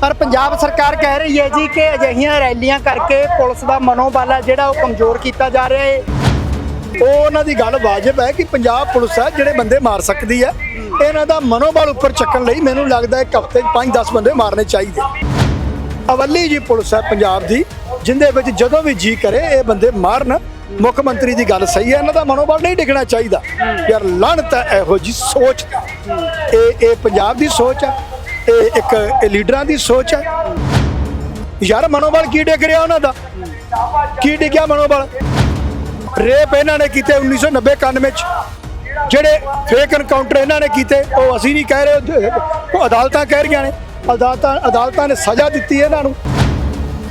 ਪਰ ਪੰਜਾਬ ਸਰਕਾਰ ਕਹਿ ਰਹੀ ਹੈ ਜੀ ਕਿ ਅਜਿਹੀਆਂ ਰੈਲੀਆਂ ਕਰਕੇ ਪੁਲਿਸ ਦਾ ਮਨੋਬਲ ਹੈ, ਜਿਹੜਾ ਉਹ ਕਮਜ਼ੋਰ ਕੀਤਾ ਜਾ ਰਿਹਾ ਹੈ। ਉਹ ਉਹਨਾਂ ਦੀ ਗੱਲ ਵਾਜਬ ਹੈ ਕਿ ਪੰਜਾਬ ਪੁਲਿਸ ਹੈ, ਜਿਹੜੇ ਬੰਦੇ ਮਾਰ ਸਕਦੀ ਹੈ, ਇਹਨਾਂ ਦਾ ਮਨੋਬਲ ਉੱਪਰ ਚੱਕਣ ਲਈ ਮੈਨੂੰ ਲੱਗਦਾ ਹੈ ਇੱਕ ਹਫ਼ਤੇ 'ਚ 5-10 ਬੰਦੇ ਮਾਰਨੇ ਚਾਹੀਦੇ। ਅਵੱਲੀ ਜੀ ਪੁਲਿਸ ਹੈ ਪੰਜਾਬ ਦੀ, ਜਿੰਦੇ ਵਿੱਚ ਜਦੋਂ ਵੀ ਜੀ ਕਰੇ, ਇਹ ਬੰਦੇ ਮਾਰਨ ਮੁੱਖ ਮੰਤਰੀ ਦੀ ਗੱਲ ਸਹੀ ਹੈ, ਇਹਨਾਂ ਦਾ ਮਨੋਬਲ ਨਹੀਂ ਡਿੱਗਣਾ ਚਾਹੀਦਾ। ਯਾਰ ਲਾਹਨਤ ਤਾਂ ਇਹੋ ਜੀ ਸੋਚ ਦੀ। ਇਹ ਇਹ ਪੰਜਾਬ ਦੀ ਸੋਚ ਹੈ। ਇਹ ਇੱਕ ਇਹ ਲੀਡਰਾਂ ਦੀ ਸੋਚ ਹੈ। ਯਾਰ ਮਨੋਬਲ ਕੀ ਡਿੱਗ ਰਿਹਾ ਉਹਨਾਂ ਦਾ? ਕੀ ਡਿੱਗਿਆ ਮਨੋਬਲ? ਰੇਪ ਇਹਨਾਂ ਨੇ ਕੀਤੇ 1990 91 ਚ। ਜਿਹੜੇ ਫੇਕ ਐਨਕਾਊਂਟਰ ਇਹਨਾਂ ਨੇ ਕੀਤੇ, ਉਹ ਅਸੀਂ ਨਹੀਂ ਕਹਿ ਰਹੇ, ਉਹ ਅਦਾਲਤਾਂ ਕਹਿ ਰਹੀਆਂ ਨੇ। ਅਦਾਲਤਾਂ ਅਦਾਲਤਾਂ ਨੇ ਸਜ਼ਾ ਦਿੱਤੀ ਇਹਨਾਂ ਨੂੰ।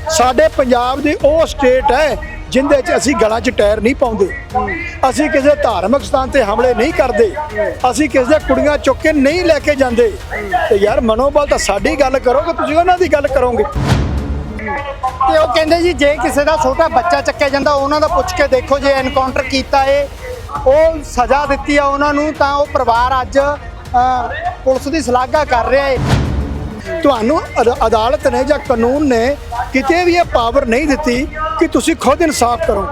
ਸਾਡੇ ਪੰਜਾਬ ਦੀ ਉਹ ਸਟੇਟ ਹੈ ਜਿੰਦੇ 'ਚ ਅਸੀਂ ਗਲਾਂ 'ਚ ਟਾਇਰ ਨਹੀਂ ਪਾਉਂਦੇ। ਅਸੀਂ ਕਿਸੇ ਧਾਰਮਿਕ ਸਥਾਨ ਤੇ ਹਮਲੇ ਨਹੀਂ ਕਰਦੇ। ਅਸੀਂ ਕਿਸੇ ਦੇ ਕੁੜੀਆਂ ਚੁੱਕ ਕੇ ਨਹੀਂ ਲੈ ਕੇ ਜਾਂਦੇ। ਤੇ ਯਾਰ ਮਨੋਬਲ ਤਾਂ ਸਾਡੀ ਗੱਲ ਕਰੋਗੇ ਤੁਸੀਂ ਉਹਨਾਂ ਦੀ ਗੱਲ ਕਰੋਗੇ। ਤੇ ਉਹ ਕਹਿੰਦੇ ਜੀ, ਜੇ ਕਿਸੇ ਦਾ ਛੋਟਾ ਬੱਚਾ ਚੱਕਿਆ ਜਾਂਦਾ, ਉਹਨਾਂ ਦਾ ਪੁੱਛ ਕੇ ਦੇਖੋ ਜੇ ਐਨਕਾਊਂਟਰ ਕੀਤਾ ਏ। ਉਹ ਸਜ਼ਾ ਦਿੱਤੀ ਆ ਉਹਨਾਂ ਨੂੰ, ਤਾਂ ਉਹ ਪਰਿਵਾਰ ਅੱਜ ਪੁਲਿਸ ਦੀ ਸ਼ਲਾਘਾ ਕਰ ਰਿਹਾ ਏ। ਤੁਹਾਨੂੰ ਅਦਾਲਤ ਨੇ ਜਾਂ ਕਾਨੂੰਨ ਨੇ ਕਿਤੇ ਵੀ ਇਹ ਪਾਵਰ ਨਹੀਂ ਦਿੱਤੀ ਕਿ ਤੁਸੀਂ ਖੁਦ ਇਨਸਾਫ ਕਰੋ।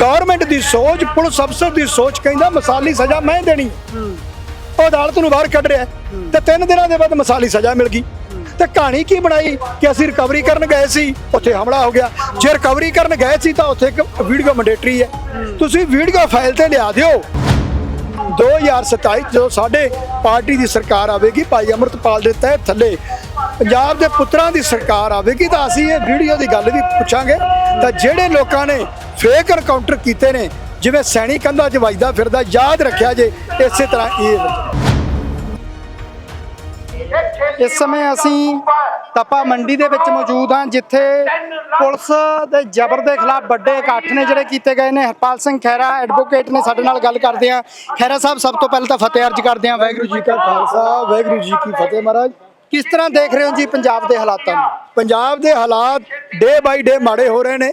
ਗਵਰਨਮੈਂਟ ਦੀ ਸੋਚ, ਪੁਲਿਸ ਅਫਸਰ ਦੀ ਸੋਚ ਕਹਿੰਦਾ ਮਸਾਲੀ ਸਜ਼ਾ ਮੈਂ ਦੇਣੀ। ਉਹ ਅਦਾਲਤ ਨੂੰ ਬਾਹਰ ਕੱਢ ਰਿਹਾ। ਤੇ ਤਿੰਨ ਦਿਨਾਂ ਦੇ ਬਾਅਦ ਮਸਾਲੀ ਸਜ਼ਾ ਮਿਲ ਗਈ। ਤੇ ਕਹਾਣੀ ਕੀ ਬਣਾਈ ਕਿ ਅਸੀਂ ਰਿਕਵਰੀ ਕਰਨ ਗਏ ਸੀ, ਉੱਥੇ ਹਮਲਾ ਹੋ ਗਿਆ। ਜੇ ਰਿਕਵਰੀ ਕਰਨ ਗਏ ਸੀ ਤਾਂ ਉੱਥੇ ਇੱਕ ਵੀਡੀਓ ਮੈਂਡੇਟਰੀ ਹੈ। ਤੁਸੀਂ ਵੀਡੀਓ ਫਾਈਲ ਤੇ ਲਿਆ ਦਿਓ। 2027 ਜਦੋਂ ਸਾਡੇ ਪਾਰਟੀ ਦੀ ਸਰਕਾਰ ਆਵੇਗੀ, ਭਾਈ ਅਮਰਤਪਾਲ ਦੇ ਤਹਿਤ ਥੱਲੇ ਪੰਜਾਬ ਦੇ ਪੁੱਤਰਾਂ ਦੀ ਸਰਕਾਰ ਆਵੇਗੀ, ਤਾਂ ਅਸੀਂ ਇਹ ਵੀਡੀਓ ਦੀ ਗੱਲ ਵੀ ਪੁੱਛਾਂਗੇ। ਤਾਂ ਜਿਹੜੇ ਲੋਕਾਂ ਨੇ ਫੇਕ ਐਨਕਾਊਂਟਰ ਕੀਤੇ ਨੇ, ਜਿਵੇਂ ਸੈਣੀ ਕੰਧਾਂ 'ਚ ਵੱਜਦਾ ਫਿਰਦਾ, ਯਾਦ ਰੱਖਿਆ ਜੇ, ਇਸੇ ਤਰ੍ਹਾਂ ਇਹ। ਇਸ ਸਮੇਂ ਅਸੀਂ ਤਪਾ ਮੰਡੀ ਦੇ ਵਿੱਚ ਮੌਜੂਦ ਹਾਂ ਜਿੱਥੇ ਪੁਲਿਸ ਦੇ ਜ਼ਬਰ ਦੇ ਖਿਲਾਫ ਵੱਡੇ ਇਕੱਠ ਨੇ ਜਿਹੜੇ ਕੀਤੇ ਗਏ ਨੇ। ਹਰਪਾਲ ਸਿੰਘ ਖਹਿਰਾ ਐਡਵੋਕੇਟ ਨੇ ਸਾਡੇ ਨਾਲ ਗੱਲ ਕਰਦੇ ਆ ਖਹਿਰਾ ਸਾਹਿਬ ਸਭ ਤੋਂ ਪਹਿਲਾਂ ਤਾਂ ਫਤਿਹ ਅਰਜ ਕਰਦੇ ਆ ਵਾਹਿਗੁਰੂ ਜੀ ਜੀ ਕਾ ਖਾਲਸਾ ਵਾਹਿਗੁਰੂ ਜੀ ਕੀ ਫਤਿਹ ਮਹਾਰਾਜ। ਕਿਸ ਤਰ੍ਹਾਂ ਦੇਖ ਰਹੇ ਹੋ ਜੀ ਪੰਜਾਬ ਦੇ ਹਾਲਾਤਾਂ ਨੂੰ? ਪੰਜਾਬ ਦੇ ਹਾਲਾਤ ਡੇ ਬਾਈ ਡੇ ਮਾੜੇ ਹੋ ਰਹੇ ਨੇ।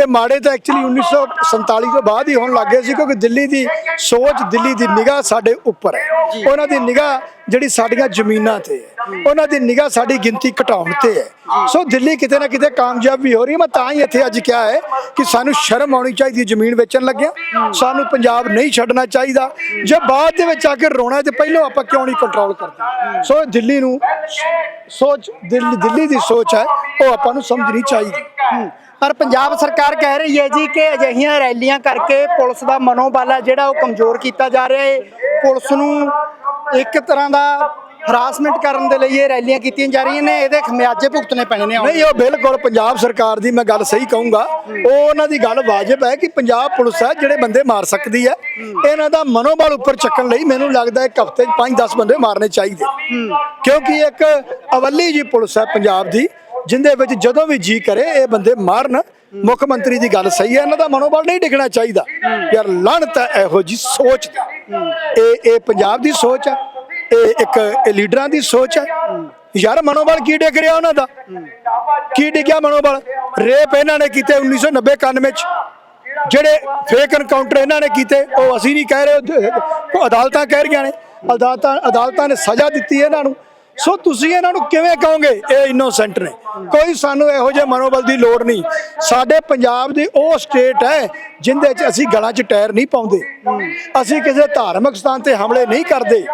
ਇਹ ਮਾੜੇ ਤਾਂ ਐਕਚੁਅਲੀ 1947 ਤੋਂ ਬਾਅਦ ਹੀ ਹੋਣ ਲੱਗੇ ਸੀ ਕਿਉਂਕਿ ਦਿੱਲੀ ਦੀ ਸੋਚ ਦਿੱਲੀ ਦੀ ਨਿਗਾਹ ਸਾਡੇ ਉੱਪਰ ਹੈ। ਉਹਨਾਂ ਦੀ ਨਿਗਾਹ ਜਿਹੜੀ ਸਾਡੀਆਂ ਜ਼ਮੀਨਾਂ ਤੇ ਹੈ, ਉਹਨਾਂ ਦੀ ਨਿਗਾਹ ਸਾਡੀ ਗਿਣਤੀ ਘਟਾਉਣ ਤੇ ਹੈ। ਸੋ ਦਿੱਲੀ ਕਿਤੇ ਨਾ ਕਿਤੇ ਕਾਮਯਾਬ ਵੀ ਹੋ ਰਹੀ ਹੈ। ਮੈਂ ਤਾਂ ਹੀ ਇੱਥੇ ਅੱਜ ਕਿਹਾ ਹੈ ਕਿ ਸਾਨੂੰ ਸ਼ਰਮ ਆਉਣੀ ਚਾਹੀਦੀ ਜ਼ਮੀਨ ਵੇਚਣ ਲੱਗਿਆ। ਸਾਨੂੰ ਪੰਜਾਬ ਨਹੀਂ ਛੱਡਣਾ ਚਾਹੀਦਾ। ਜੇ ਬਾਅਦ ਦੇ ਵਿੱਚ ਆ ਕੇ ਰੋਣਾ ਤੇ ਪਹਿਲਾਂ ਆਪਾਂ ਕਿਉਂ ਨਹੀਂ ਕੰਟਰੋਲ ਕਰਦੇ? ਸੋ ਦਿੱਲੀ ਨੂੰ ਸੋਚ, ਦਿੱਲੀ ਦਿੱਲੀ ਦੀ ਸੋਚ ਹੈ, ਉਹ ਆਪਾਂ ਨੂੰ ਸਮਝਣੀ ਚਾਹੀਦੀ। ਪਰ ਪੰਜਾਬ ਸਰਕਾਰ ਕਹਿ ਰਹੀ ਹੈ ਜੀ ਕਿ ਅਜਿਹੀਆਂ ਰੈਲੀਆਂ ਕਰਕੇ ਪੁਲਿਸ ਦਾ ਮਨੋਬਲ ਹੈ ਜਿਹੜਾ ਉਹ ਕਮਜ਼ੋਰ ਕੀਤਾ ਜਾ ਰਿਹਾ ਹੈ। ਪੁਲਿਸ ਨੂੰ ਇੱਕ ਤਰ੍ਹਾਂ ਦਾ ਹਰਾਸਮੈਂਟ ਕਰਨ ਦੇ ਲਈ ਇਹ ਰੈਲੀਆਂ ਕੀਤੀਆਂ ਜਾ ਰਹੀਆਂ ਨੇ ਇਹਦੇ ਖਮਿਆਜੇ ਭੁਗਤਣੇ ਪੈਣੇ ਨੇ ਨਹੀਂ ਉਹ ਬਿਲਕੁਲ ਪੰਜਾਬ ਸਰਕਾਰ ਦੀ ਮੈਂ ਗੱਲ ਸਹੀ ਕਹੂੰਗਾ। ਉਹ ਉਹਨਾਂ ਦੀ ਗੱਲ ਵਾਜਬ ਹੈ ਕਿ ਪੰਜਾਬ ਪੁਲਿਸ ਹੈ ਜਿਹੜੇ ਬੰਦੇ ਮਾਰ ਸਕਦੀ ਹੈ। ਇਹਨਾਂ ਦਾ ਮਨੋਬਲ ਉੱਪਰ ਚੱਕਣ ਲਈ ਮੈਨੂੰ ਲੱਗਦਾ ਇੱਕ ਹਫ਼ਤੇ 'ਚ 5-10 ਬੰਦੇ ਮਾਰਨੇ ਚਾਹੀਦੇ। ਕਿਉਂਕਿ ਇੱਕ ਅਵੱਲੀ ਜੀ ਪੁਲਿਸ ਹੈ ਪੰਜਾਬ ਦੀ ਜਿੰਦੇ ਵਿੱਚ ਜਦੋਂ ਵੀ ਜੀ ਕਰੇ ਇਹ ਬੰਦੇ ਮਾਰਨ। ਮੁੱਖ ਮੰਤਰੀ ਦੀ ਗੱਲ ਸਹੀ ਹੈ ਇਹਨਾਂ ਦਾ ਮਨੋਬਲ ਨਹੀਂ ਡਿੱਗਣਾ ਚਾਹੀਦਾ। ਯਾਰ ਹੈ ਇਹੋ ਜੀ ਸੋਚ ਦੀ। ਇਹ ਇਹ ਪੰਜਾਬ ਦੀ ਸੋਚ ਹੈ ਇਹ ਇੱਕ ਲੀਡਰਾਂ ਦੀ ਸੋਚ ਹੈ ਯਾਰ ਮਨੋਬਲ ਕੀ ਡਿੱਗ ਰਿਹਾ ਉਹਨਾਂ ਦਾ? ਕੀ ਡਿੱਗਿਆ ਮਨੋਬਲ? ਰੇਪ ਇਹਨਾਂ ਨੇ ਕੀਤੇ 1990 91 ਚ। ਜਿਹੜੇ ਫੇਕ ਐਨਕਾਊਂਟਰ ਇਹਨਾਂ ਨੇ ਕੀਤੇ, ਉਹ ਅਸੀਂ ਨਹੀਂ ਕਹਿ ਰਹੇ। ਉਹ ਅਦਾਲਤਾਂ ਕਹਿ ਰਹੀਆਂ ਨੇ। ਅਦਾਲਤਾਂ ਅਦਾਲਤਾਂ ਨੇ ਸਜ਼ਾ ਦਿੱਤੀ ਇਹਨਾਂ ਨੂੰ। ਸੋ ਤੁਸੀਂ ਇਹਨਾਂ ਨੂੰ ਕਿਵੇਂ ਕਹੋਗੇ? ਇਹ ਇਨੋਸੈਂਟ ਨੇ। ਕੋਈ ਸਾਨੂੰ ਇਹੋ ਜਿਹੇ ਮਨੋਬਲ ਦੀ ਲੋੜ ਨਹੀਂ। ਸਾਡੇ ਪੰਜਾਬ ਦੀ ਉਹ ਸਟੇਟ ਹੈ ਜਿੰਦੇ 'ਚ ਅਸੀਂ ਗਲਾਂ 'ਚ ਟਾਇਰ ਨਹੀਂ ਪਾਉਂਦੇ। ਅਸੀਂ ਕਿਸੇ ਧਾਰਮਿਕ ਸਥਾਨ ਤੇ ਹਮਲੇ ਨਹੀਂ ਕਰਦੇ।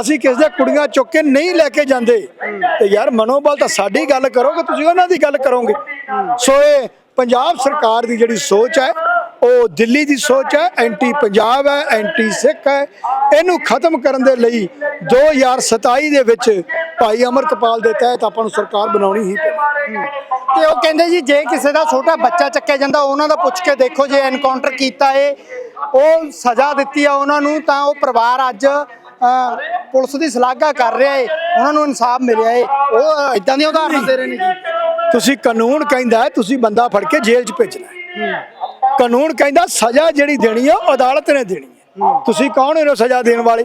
ਅਸੀਂ ਕਿਸੇ ਦੇ ਕੁੜੀਆਂ ਚੁੱਕ ਕੇ ਨਹੀਂ ਲੈ ਕੇ ਜਾਂਦੇ। ਤੇ ਯਾਰ ਮਨੋਬਲ ਤਾਂ ਸਾਡੀ ਗੱਲ ਕਰੋਗੇ, ਤੁਸੀਂ ਉਹਨਾਂ ਦੀ ਗੱਲ ਕਰੋਗੇ। ਸੋ ਇਹ ਪੰਜਾਬ ਸਰਕਾਰ ਦੀ ਜਿਹੜੀ ਸੋਚ ਹੈ ਉਹ ਦਿੱਲੀ ਦੀ ਸੋਚ ਹੈ ਐਂਟੀ ਪੰਜਾਬ ਹੈ ਐਂਟੀ ਸਿੱਖ ਹੈ। ਇਹਨੂੰ ਖਤਮ ਕਰਨ ਦੇ ਲਈ 2027 ਦੇ ਵਿੱਚ ਭਾਈ ਅਮਰਤਪਾਲ ਦੇ ਤਹਿਤ ਆਪਾਂ ਨੂੰ ਸਰਕਾਰ ਬਣਾਉਣੀ ਹੀ ਤੇ ਉਹ ਕਹਿੰਦੇ ਜੀ ਜੇ ਕਿਸੇ ਦਾ ਛੋਟਾ ਬੱਚਾ ਚੱਕਿਆ ਜਾਂਦਾ ਉਹਨਾਂ ਦਾ ਪੁੱਛ ਕੇ ਦੇਖੋ ਜੇ ਐਨਕਾਊਂਟਰ ਕੀਤਾ ਏ ਉਹ ਸਜ਼ਾ ਦਿੱਤੀ ਆ ਉਹਨਾਂ ਨੂੰ ਤਾਂ ਉਹ ਪਰਿਵਾਰ ਅੱਜ ਪੁਲਿਸ ਦੀ ਸ਼ਲਾਘਾ ਕਰ ਰਿਹਾ ਏ ਉਹਨਾਂ ਨੂੰ ਇਨਸਾਫ ਮਿਲਿਆ ਏ। ਉਹ ਇਦਾਂ ਦੀਆਂ ਉਦਾਹਰਨਾਂ ਦੇ ਰਹੇ ਨੇ ਜੀ। ਤੁਸੀਂ ਕਾਨੂੰਨ ਕਹਿੰਦਾ ਤੁਸੀਂ ਬੰਦਾ ਫੜ ਕੇ ਜੇਲ੍ਹ 'ਚ ਭੇਜਣਾ ਕਾਨੂੰਨ ਕਹਿੰਦਾ ਸਜ਼ਾ ਜਿਹੜੀ ਦੇਣੀ ਉਹ ਅਦਾਲਤ ਨੇ ਦੇਣੀ ਹੈ ਤੁਸੀਂ ਕੌਣ ਹੋ ਸਜ਼ਾ ਦੇਣ ਵਾਲੇ?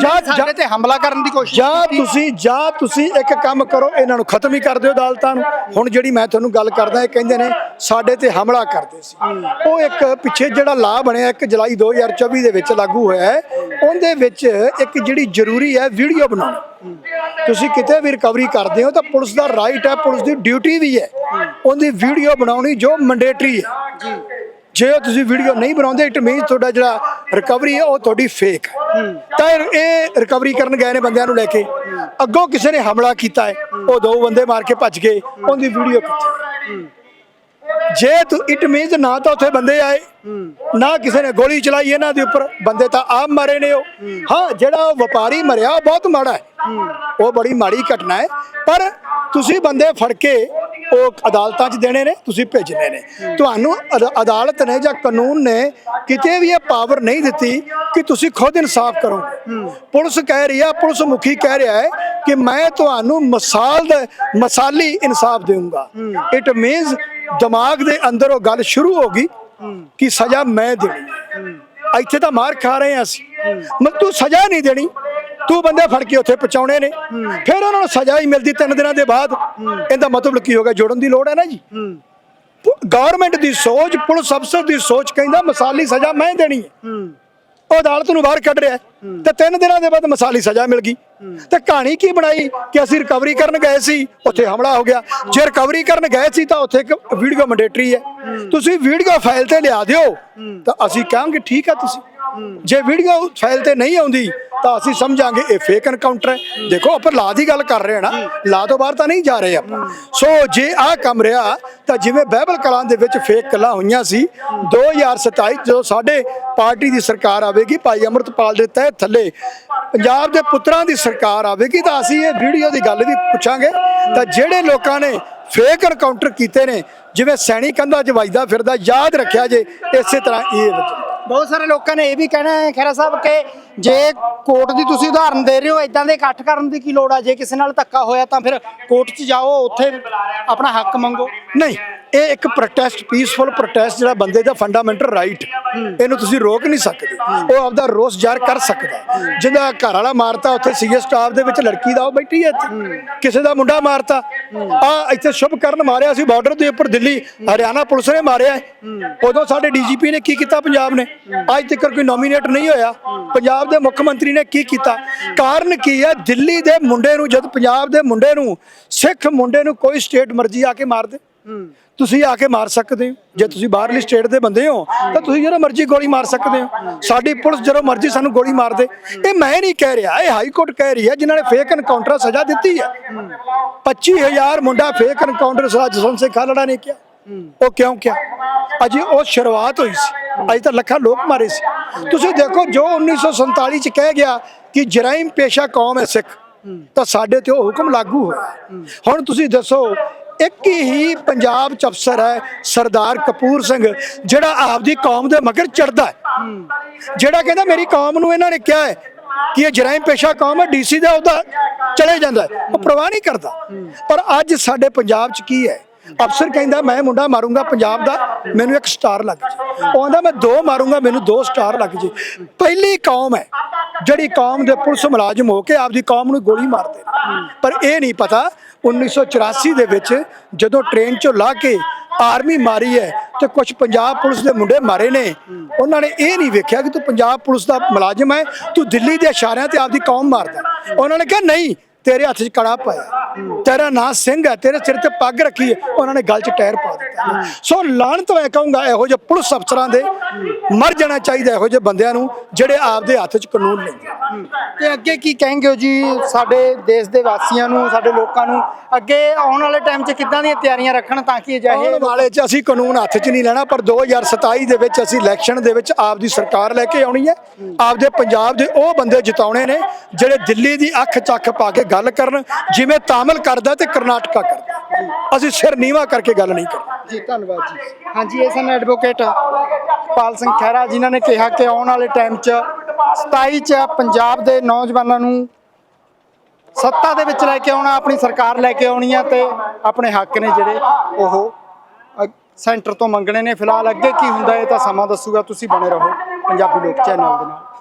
ਜਾਂ- ਸਾਡੇ ਤੇ ਹਮਲਾ ਕਰਨ ਦੀ ਕੋਸ਼ਿਸ਼ ਜਾਂ। ਤੁਸੀਂ ਜਾਂ ਤੁਸੀਂ ਇੱਕ ਕੰਮ ਕਰੋ ਇਹਨਾਂ ਨੂੰ ਖਤਮ ਹੀ ਕਰ ਦਿਓ ਅਦਾਲਤਾਂ ਨੂੰ। ਹੁਣ ਜਿਹੜੀ ਮੈਂ ਤੁਹਾਨੂੰ ਗੱਲ ਕਰਦਾ ਇਹ ਕਹਿੰਦੇ ਨੇ ਸਾਡੇ ਤੇ ਹਮਲਾ ਕਰਦੇ ਸੀ। ਉਹ ਇੱਕ ਪਿੱਛੇ ਜਿਹੜਾ ਲਾਅ ਬਣਿਆ 1 ਜੁਲਾਈ 2024 ਦੇ ਵਿੱਚ ਲਾਗੂ ਹੋਇਆ ਹੈ। ਉਹਦੇ ਵਿੱਚ ਇੱਕ ਜਿਹੜੀ ਜ਼ਰੂਰੀ ਹੈ ਵੀਡੀਓ ਬਣਾਉਣੀ। ਤੁਸੀਂ ਕਿਤੇ ਵੀ ਰਿਕਵਰੀ ਕਰਦੇ ਹੋ ਤਾਂ ਪੁਲਿਸ ਦਾ ਰਾਈਟ ਹੈ ਪੁਲਿਸ ਦੀ ਡਿਊਟੀ ਵੀ ਹੈ। ਉਹਦੀ ਵੀਡੀਓ ਬਣਾਉਣੀ ਜੋ ਮੈਂਡੇਟਰੀ ਹੈ। ਜੇ ਉਹ ਤੁਸੀਂ ਵੀਡੀਓ ਨਹੀਂ ਬਣਾਉਂਦੇ ਇਟ ਮੀਨਸ ਤੁਹਾਡਾ ਜਿਹੜਾ ਰਿਕਵਰੀ ਹੈ ਉਹ ਤੁਹਾਡੀ ਫੇਕ ਹੈ। ਤਾਂ ਇਹ- ਰਿਕਵਰੀ ਕਰਨ ਗਏ ਨੇ ਬੰਦਿਆਂ ਨੂੰ ਲੈ ਕੇ। ਅੱਗੋਂ ਕਿਸੇ ਨੇ ਹਮਲਾ ਕੀਤਾ ਹੈ ਉਹ ਦੋ ਬੰਦੇ ਮਾਰ ਕੇ ਭੱਜ ਗਏ ਉਹਦੀ ਵੀਡੀਓ ਕਿੱਥੇ? ਜੇ ਤੂੰ ਇਟ ਮੀਨਸ ਨਾ ਤਾਂ ਉੱਥੇ ਬੰਦੇ ਆਏ ਨਾ ਕਿਸੇ ਨੇ ਗੋਲੀ ਚਲਾਈ ਇਹਨਾਂ ਦੇ ਉੱਪਰ ਬੰਦੇ ਤਾਂ ਆਪ ਮਰੇ ਨੇ ਉਹ। ਹਾਂ। ਜਿਹੜਾ ਉਹ ਵਪਾਰੀ ਮਰਿਆ ਬਹੁਤ ਮਾੜਾ ਹੈ। ਉਹ ਬੜੀ ਮਾੜੀ ਘਟਨਾ ਹੈ। ਪਰ ਤੁਸੀਂ ਬੰਦੇ ਫੜ ਕੇ ਉਹ ਅਦਾਲਤਾਂ 'ਚ ਦੇਣੇ ਨੇ, ਤੁਸੀਂ ਭੇਜਣੇ ਨੇ। ਤੁਹਾਨੂੰ ਅਦਾਲਤ ਨੇ ਜਾਂ ਕਾਨੂੰਨ ਨੇ ਕਿਤੇ ਵੀ ਇਹ ਪਾਵਰ ਨਹੀਂ ਦਿੱਤੀ ਕਿ ਤੁਸੀਂ ਖੁਦ ਇਨਸਾਫ ਕਰੋ ਪੁਲਿਸ ਕਹਿ ਰਹੀ ਹੈ ਪੁਲਿਸ ਮੁਖੀ ਕਹਿ ਰਿਹਾ ਹੈ ਕਿ ਮੈਂ ਤੁਹਾਨੂੰ ਮਸਾਲ ਦੇ, ਮਸਾਲੀ ਇਨਸਾਫ ਦੇਵਾਂਗਾ ਇਟ ਮੀਨਸ ਦਿਮਾਗ ਦੇ ਅੰਦਰ ਉਹ ਗੱਲ ਸ਼ੁਰੂ ਹੋ ਗਈ ਕਿ ਸਜ਼ਾ ਮੈਂ ਦੇਣੀ ਇੱਥੇ ਤਾਂ ਮਾਰ ਖਾ ਰਹੇ ਹਾਂ ਅਸੀਂ। ਮਤਲਬ ਤੂੰ ਸਜ਼ਾ ਨਹੀਂ ਦੇਣੀ। ਤੂੰ ਬੰਦੇ ਫੜ ਕੇ ਉੱਥੇ ਪਹੁੰਚਾਉਣੇ ਨੇ। ਫਿਰ ਉਹਨਾਂ ਨੂੰ ਸਜ਼ਾ ਹੀ ਮਿਲਦੀ ਤਿੰਨ ਦਿਨਾਂ ਦੇ ਬਾਅਦ। ਇਹਦਾ ਮਤਲਬ ਕੀ ਹੋਗਾ ਜੋੜਨ ਦੀ ਲੋੜ ਹੈ ਨਾ ਜੀ। ਗਵਰਨਮੈਂਟ ਦੀ ਸੋਚ, ਪੁਲਿਸ ਅਫਸਰ ਦੀ ਸੋਚ ਕਹਿੰਦਾ ਮਸਾਲੀ ਸਜ਼ਾ ਮੈਂ ਦੇਣੀ ਹੈ। ਉਹ ਅਦਾਲਤ ਨੂੰ ਬਾਹਰ ਕੱਢ ਰਿਹਾ। ਤੇ ਤਿੰਨ ਦਿਨਾਂ ਦੇ ਬਾਅਦ ਮਸਾਲੀ ਸਜ਼ਾ ਮਿਲ ਗਈ। ਤੇ ਕਹਾਣੀ ਕੀ ਬਣਾਈ ਕਿ ਅਸੀਂ ਰਿਕਵਰੀ ਕਰਨ ਗਏ ਸੀ। ਉੱਥੇ ਹਮਲਾ ਹੋ ਗਿਆ। ਜੇ ਰਿਕਵਰੀ ਕਰਨ ਗਏ ਸੀ ਤਾਂ ਉੱਥੇ ਇੱਕ ਵੀਡੀਓ ਮੈਂਡੇਟਰੀ ਹੈ। ਤੁਸੀਂ ਵੀਡੀਓ ਫਾਈਲ ਤੇ ਲਿਆ ਦਿਓ। ਤਾਂ ਅਸੀਂ ਕਹਾਂਗੇ, ਠੀਕ ਆ ਤੁਸੀਂ। ਜੇ ਵੀਡੀਓ ਫਾਈਲ ਤੇ ਨਹੀਂ ਆਉਂਦੀ, ਤਾਂ ਅਸੀਂ ਸਮਝਾਂਗੇ ਇਹ ਫੇਕ ਐਨਕਾਊਂਟਰ ਹੈ। ਦੇਖੋ, ਆਪਾਂ ਲਾ ਦੀ ਗੱਲ ਕਰ ਰਹੇ ਹਾਂ ਨਾ, ਲਾ ਤੋਂ ਬਾਹਰ ਤਾਂ ਨਹੀਂ ਜਾ ਰਹੇ ਆਪਾਂ। ਸੋ ਜੇ ਆਹ ਕੰਮ ਰਿਹਾ, ਤਾਂ ਜਿਵੇਂ ਬਾਈਬਲ ਕਲਾਂ ਦੇ ਵਿੱਚ ਫੇਕ ਕਲਾਂ ਹੋਈਆਂ ਸੀ 2027 ਜਦੋਂ ਸਾਡੇ ਪਾਰਟੀ ਦੀ ਸਰਕਾਰ ਆਵੇਗੀ, ਭਾਈ ਅਮਰਤਪਾਲ ਦੇ ਤਹਿਤ ਥੱਲੇ, ਪੰਜਾਬ ਦੇ ਪੁੱਤਰਾਂ ਦੀ ਸਰਕਾਰ ਆਵੇਗੀ, ਤਾਂ ਅਸੀਂ ਇਹ ਵੀਡੀਓ ਦੀ ਗੱਲ ਵੀ ਪੁੱਛਾਂਗੇ। ਤਾਂ ਜਿਹੜੇ ਲੋਕਾਂ ਨੇ ਫੇਕ ਐਨਕਾਊਂਟਰ ਕੀਤੇ ਨੇ, ਜਿਵੇਂ ਸੈਣੀ ਕੰਧਾ ਚ ਵੱਜਦਾ ਫਿਰਦਾ, ਯਾਦ ਰੱਖਿਆ ਜੇ, ਇਸੇ ਤਰ੍ਹਾਂ ਇਹ ਬਹੁਤ ਸਾਰੇ ਲੋਕਾਂ ਨੇ ਇਹ ਵੀ ਕਹਿਣਾ ਹੈ ਖੈਰਾ ਸਾਹਿਬ ਕਿ ਜੇ ਕੋਰਟ ਦੀ ਤੁਸੀਂ ਉਦਾਹਰਨ ਦੇ ਰਹੇ ਹੋ ਇਦਾਂ ਦੇ ਇਕੱਠ ਕਰਨ ਦੀ ਕੀ ਲੋੜ ਆ? ਜੇ ਕਿਸੇ ਨਾਲ ਧੱਕਾ ਹੋਇਆ ਤਾਂ ਫਿਰ ਕੋਰਟ 'ਚ ਜਾਓ, ਉੱਥੇ ਆਪਣਾ ਹੱਕ ਮੰਗੋ। ਨਹੀਂ, ਇਹ ਇੱਕ ਪ੍ਰੋਟੈਸਟ ਪੀਸਫੁਲ ਪ੍ਰੋਟੈਸਟ ਜਿਹੜਾ ਬੰਦੇ ਦਾ ਫੰਡਾਮੈਂਟਲ ਰਾਈਟ ਇਹਨੂੰ ਤੁਸੀਂ ਰੋਕ ਨਹੀਂ ਸਕਦੇ। ਉਹ ਆਪਦਾ ਰੋਸ ਜ਼ਾਹਰ ਕਰ ਸਕਦਾ। ਜਿਹਦਾ ਘਰ ਵਾਲਾ ਮਾਰਤਾ, ਉੱਥੇ ਸੀਐਸ ਸਟਾਫ ਦੇ ਵਿੱਚ, ਲੜਕੀ ਦਾ, ਉਹ ਬੈਠੀ ਹੈ ਕਿਸੇ ਦਾ ਮੁੰਡਾ ਮਾਰਤਾ। ਆ ਇੱਥੇ ਸ਼ੁਭ ਕਰਨ ਮਾਰਿਆ ਸੀ ਬਾਰਡਰ ਦੇ ਉੱਪਰ ਦਿੱਲੀ, ਹਰਿਆਣਾ ਪੁਲਿਸ ਨੇ ਮਾਰਿਆ ਉਦੋਂ ਸਾਡੇ ਡੀਜੀਪੀ ਨੇ ਕੀ ਕੀਤਾ, ਪੰਜਾਬ ਨੇ? ਅੱਜ ਤੱਕ ਕੋਈ ਨੋਮੀਨੇਟ ਨਹੀਂ ਹੋਇਆ। ਪੰਜਾਬ ਦੇ ਮੁੱਖ ਮੰਤਰੀ ਨੇ ਕੀ ਕੀਤਾ? ਕਾਰਨ ਕੀ ਹੈ? ਦਿੱਲੀ ਦੇ ਮੁੰਡੇ ਨੂੰ ਜਦ ਪੰਜਾਬ ਦੇ ਮੁੰਡੇ ਨੂੰ ਸਿੱਖ ਮੁੰਡੇ ਨੂੰ ਕੋਈ ਸਟੇਟ ਮਰਜ਼ੀ ਆ ਕੇ ਮਾਰ ਦੇ। ਤੁਸੀਂ ਆ ਕੇ ਮਾਰ ਸਕਦੇ ਹੋ। ਜੇ ਤੁਸੀਂ ਬਾਹਰਲੀ ਸਟੇਟ ਦੇ ਬੰਦੇ ਹੋ ਤਾਂ ਤੁਸੀਂ ਜਦੋਂ ਮਰਜ਼ੀ ਗੋਲੀ ਮਾਰ ਸਕਦੇ ਹੋ। ਸਾਡੀ ਪੁਲਿਸ ਜਦੋਂ ਮਰਜ਼ੀ ਸਾਨੂੰ ਗੋਲੀ ਮਾਰ ਦੇ। ਇਹ ਮੈਂ ਨਹੀਂ ਕਹਿ ਰਿਹਾ ਇਹ ਹਾਈ ਕੋਰਟ ਕਹਿ ਰਹੀ ਹੈ ਜਿਨ੍ਹਾਂ ਨੇ ਫੇਕ ਐਨਕਾਊਂਟਰ ਸਜ਼ਾ ਦਿੱਤੀ ਹੈ। 25000 ਮੁੰਡਾ ਫੇਕ ਐਨਕਾਊਂਟਰ ਸਜ਼ਾ ਜਸਵੰਤ ਸਿੰਘ ਖਾਲੜਾ ਨੇ ਕਿਹਾ। ਉਹ ਕਿਉਂ ਕਿਹਾ ਅਜੇ ਉਹ ਸ਼ੁਰੂਆਤ ਹੋਈ ਸੀ। ਅਜੇ ਤਾਂ ਲੱਖਾਂ ਲੋਕ ਮਾਰੇ ਸੀ। ਤੁਸੀਂ ਦੇਖੋ, ਜੋ 1947 ਚ ਕਹਿ ਗਿਆ ਕਿ ਜਰਾਇਮ ਪੇਸ਼ਾ ਕੌਮ ਹੈ ਸਿੱਖ, ਤਾਂ ਸਾਡੇ ਤੇ ਉਹ ਹੁਕਮ ਲਾਗੂ ਹੋਇਆ ਹੁਣ ਤੁਸੀਂ ਦੱਸੋ, ਇੱਕ ਹੀ ਪੰਜਾਬ ਚ ਅਫਸਰ ਹੈ ਸਰਦਾਰ ਕਪੂਰ ਸਿੰਘ, ਜਿਹੜਾ ਆਪਦੀ ਕੌਮ ਦੇ ਮਗਰ ਚੜਦਾ ਹੈ। ਜਿਹੜਾ ਕਹਿੰਦਾ, ਮੇਰੀ ਕੌਮ ਨੂੰ ਇਹਨਾਂ ਨੇ ਕਿਹਾ ਹੈ ਕਿ ਇਹ ਜਰਾਇਮ ਪੇਸ਼ਾ ਕੌਮ ਹੈ, ਡੀਸੀ ਦਾ ਉਹਦਾ ਚਲੇ ਜਾਂਦਾ ਉਹ ਪ੍ਰਵਾਹ ਨਹੀਂ ਕਰਦਾ। ਪਰ ਅੱਜ ਸਾਡੇ ਪੰਜਾਬ ਚ ਕੀ ਹੈ? ਅਫਸਰ ਕਹਿੰਦਾ, ਮੈਂ ਮੁੰਡਾ ਮਾਰੂੰਗਾ ਪੰਜਾਬ ਦਾ, ਮੈਨੂੰ ਇੱਕ ਸਟਾਰ ਲੱਗ ਜੇ। ਉਹ ਆਂਦਾ ਮੈਂ ਦੋ ਮਾਰੂੰਗਾ, ਮੈਨੂੰ ਦੋ ਸਟਾਰ ਲੱਗ ਜੇ। ਪਹਿਲੀ ਕੌਮ ਹੈ, ਜਿਹੜੀ ਕੌਮ ਦੇ ਪੁਲਿਸ ਮੁਲਾਜ਼ਮ ਹੋ ਕੇ ਆਪਦੀ ਕੌਮ ਨੂੰ ਗੋਲੀ ਮਾਰਦੇ ਨੇ। ਪਰ ਇਹ ਨਹੀਂ ਪਤਾ 1984 ਦੇ ਵਿੱਚ ਜਦੋਂ ਟ੍ਰੇਨ ਚੋਂ ਲਾ ਕੇ ਆਰਮੀ ਮਾਰੀ ਹੈ ਤੇ ਕੁਝ ਪੰਜਾਬ ਪੁਲਿਸ ਦੇ ਮੁੰਡੇ ਮਾਰੇ ਨੇ, ਉਹਨਾਂ ਨੇ ਇਹ ਨਹੀਂ ਵੇਖਿਆ ਕਿ ਤੂੰ ਪੰਜਾਬ ਪੁਲਿਸ ਦਾ ਮੁਲਾਜ਼ਮ ਹੈ, ਤੂੰ ਦਿੱਲੀ ਦੇ ਇਸ਼ਾਰਿਆਂ ਤੇ ਆਪਦੀ ਕੌਮ ਮਾਰਦਾ ਉਹਨਾਂ ਨੇ ਕਿਹਾ, ਨਹੀਂ, ਤੇਰੇ ਹੱਥ 'ਚ ਕੜਾ ਪਾਇਆ ਤੇਰਾ ਨਾਂ ਸਿੰਘ ਹੈ ਤੇਰੇ ਸਿਰ ਤੇ ਪੱਗ ਰੱਖੀ ਹੈ ਉਹਨਾਂ ਨੇ ਗਲ 'ਚ ਟਾਇਰ ਪਾ ਦਿੱਤਾ। ਸੋ ਲਾਹਨਤ ਮੈਂ ਕਹੂੰਗਾ ਇਹੋ ਜਿਹੇ ਪੁਲਿਸ ਅਫਸਰਾਂ ਦੇ ਮਰ ਜਾਣਾ ਚਾਹੀਦਾ ਇਹੋ ਜਿਹੇ ਬੰਦਿਆਂ ਨੂੰ ਜਿਹੜੇ ਆਪਦੇ ਹੱਥ 'ਚ ਕਾਨੂੰਨ ਲੈਂਦੇ ਤੇ ਅੱਗੇ ਕੀ ਕहेंगे ਹੋ ਜੀ ਸਾਡੇ ਦੇਸ਼ ਦੇ ਵਾਸੀਆਂ ਨੂੰ ਸਾਡੇ ਲੋਕਾਂ ਨੂੰ? ਅੱਗੇ ਆਉਣ ਵਾਲੇ ਟਾਈਮ 'ਚ ਕਿੱਦਾਂ ਦੀਆਂ ਤਿਆਰੀਆਂ ਰੱਖਣ ਤਾਂ ਕਿ ਅਜਿਹੇ ਆਉਣ ਵਾਲੇ 'ਚ ਅਸੀਂ ਕਾਨੂੰਨ ਹੱਥ 'ਚ ਨਹੀਂ ਲੈਣਾ ਪਰ 2027 ਦੇ ਵਿੱਚ ਅਸੀਂ ਇਲੈਕਸ਼ਨ ਦੇ ਵਿੱਚ ਆਪਦੀ ਸਰਕਾਰ ਲੈ ਕੇ ਆਉਣੀ ਹੈ। ਆਪਦੇ ਪੰਜਾਬ ਦੇ ਉਹ ਬੰਦੇ ਜਿਤਾਉਣੇ ਨੇ ਜਿਹੜੇ ਦਿੱਲੀ ਦੀ ਅੱਖ ਚੱਖ ਪਾ ਕੇ ਗੱਲ ਕਰਨ ਜਿਵੇਂ ਤਾਮਿਲ ਕਰਦਾ ਤੇ ਕਰਨਾਟਕਾ ਕਰਦਾ। ਅਸੀਂ ਸਿਰ ਨੀਵਾ ਕਰਕੇ ਗੱਲ ਨਹੀਂ ਕਰਨੀ ਜੀ, ਧੰਨਵਾਦ ਜੀ। ਹਾਂਜੀ, ਇਹ ਸਨ ਐਡਵੋਕੇਟ ਪਾਲ ਸਿੰਘ ਖਹਿਰਾ ਜਿਨ੍ਹਾਂ ਨੇ ਕਿਹਾ ਕਿ ਆਉਣ ਵਾਲੇ ਟਾਈਮ 'ਚ 27 'ਚ ਪੰਜਾਬ ਦੇ ਨੌਜਵਾਨਾਂ ਨੂੰ ਸੱਤਾ ਦੇ ਵਿੱਚ ਲੈ ਕੇ ਆਉਣਾ, ਆਪਣੀ ਸਰਕਾਰ ਲੈ ਕੇ ਆਉਣੀ ਆ ਤੇ ਆਪਣੇ ਹੱਕ ਨੇ ਜਿਹੜੇ ਉਹ ਸੈਂਟਰ ਤੋਂ ਮੰਗਣੇ ਨੇ। ਫਿਲਹਾਲ ਅੱਗੇ ਕੀ ਹੁੰਦਾ ਇਹ ਤਾਂ ਸਮਾਂ ਦੱਸੂਗਾ। ਤੁਸੀਂ ਬਣੇ ਰਹੋ ਪੰਜਾਬੀ ਲੋਕ ਚੈਨਲ ਦੇ ਨਾਲ।